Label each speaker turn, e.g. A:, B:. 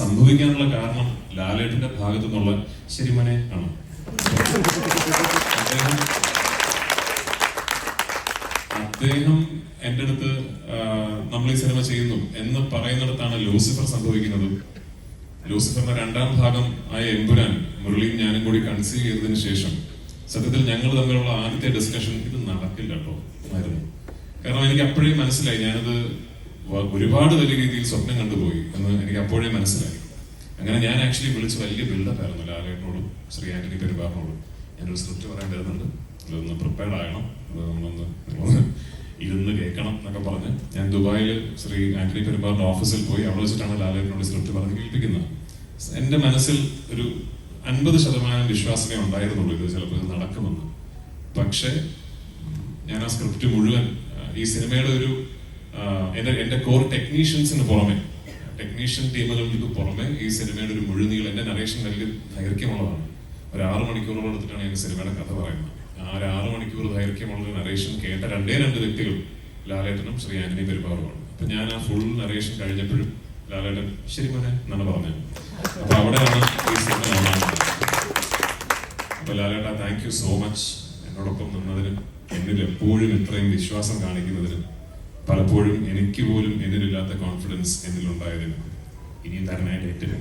A: സംഭവിക്കാനുള്ള കാരണം ലാലേട്ടന്റെ ഭാഗത്തു നിന്നുള്ള ശരിമനെ ആണ്. അദ്ദേഹം അദ്ദേഹം എന്റെ അടുത്ത് നമ്മൾ ഈ സിനിമ ചെയ്യുന്നു എന്ന് പറയുന്നിടത്താണ് ലൂസിഫർ സംഭവിക്കുന്നത്. ലൂസിഫറിന്റെ രണ്ടാം ഭാഗം ആയ എമ്പുരാൻ മുരളിയും ഞാനും കൂടി കൺസീവ് ചെയ്തതിനു ശേഷം. സത്യത്തിൽ ഞങ്ങൾ തമ്മിലുള്ള ആദ്യത്തെ ഡിസ്കഷൻ ഇത് നടക്കില്ല കേട്ടോ ആയിരുന്നു കാരണം എനിക്ക് അപ്പോഴേ മനസ്സിലായി ഞാനത് ഒരുപാട് വലിയ രീതിയിൽ സ്വപ്നം കണ്ടുപോയി എന്ന് എനിക്ക് അപ്പോഴേ മനസ്സിലായി. അങ്ങനെ ഞാൻ ആക്ച്വലി വിളിച്ച് വലിയ ബിൽഡപ്പ് ആയിരുന്നു ലാലേട്ടനോടും ശ്രീ ആന്റണി പെരുമാറിനോടും. ഞാനൊരു സ്ക്രിപ്റ്റ് പറയാൻ വരുന്നുണ്ട് ഇതൊന്ന് പ്രിപ്പയർഡ് ആകണം. അത് നമ്മളൊന്ന് ഇരുന്ന് കേൾക്കണം എന്നൊക്കെ പറഞ്ഞ് ഞാൻ ദുബായിൽ ശ്രീ ആന്റണി പെരുമാറിന്റെ ഓഫീസിൽ പോയി അവിടെ വെച്ചിട്ടാണ് ലാലേട്ടനോട് സ്ക്രിപ്റ്റ് പറഞ്ഞ് കേൾപ്പിക്കുന്നത്. എന്റെ മനസ്സിൽ ഒരു അൻപത് ശതമാനം വിശ്വാസമേ ഉണ്ടായിരുന്നുള്ളൂ ഇത് ചിലപ്പോൾ ഇത് നടക്കുമെന്ന്. പക്ഷേ ഞാൻ ആ സ്ക്രിപ്റ്റ് മുഴുവൻ ഈ സിനിമയുടെ ഒരു എന്റെ എന്റെ കോർ ടെക്നീഷ്യൻസിന് പുറമെ ടെക്നീഷ്യൻ ടീമുകൾക്ക് പുറമെ ഈ സിനിമയുടെ ഒരു മുഴുനീളം എന്റെ നറേഷൻ വലിയ ദൈർഘ്യമുള്ളതാണ്. ഒരു ആറ് മണിക്കൂറോളം എടുത്തിട്ടാണ് ഞാൻ സിനിമയുടെ കഥ പറയുന്നത്. ആ ഒരു ആറ് മണിക്കൂർ ദൈർഘ്യമുള്ള നറേഷൻ കേട്ട രണ്ടേ രണ്ട് വ്യക്തികൾ ലാലേട്ടനും ശ്രീ ആന്റണി പെരുമാറുമാണ് അപ്പൊ ഞാൻ ആ ഫുൾ നറേഷൻ കഴിഞ്ഞപ്പോഴും ലാലേട്ടൻ ശരി മോനെ എന്നാണ് പറഞ്ഞത്. അപ്പൊ അവിടെയാണ് ഈ സിനിമ അപ്പൊ ലാലേട്ട താങ്ക് യു സോ മച്ച്. എന്നോടൊപ്പം നിന്നതിനും എന്നിൽ എപ്പോഴും ഇത്രയും വിശ്വാസം കാണിക്കുന്നതിനും പലപ്പോഴും എനിക്ക് പോലും എന്നിലില്ലാത്ത കോൺഫിഡൻസ് എന്നിലുണ്ടായതിന് ഇനിയും തരണായിട്ട് ഏറ്റവും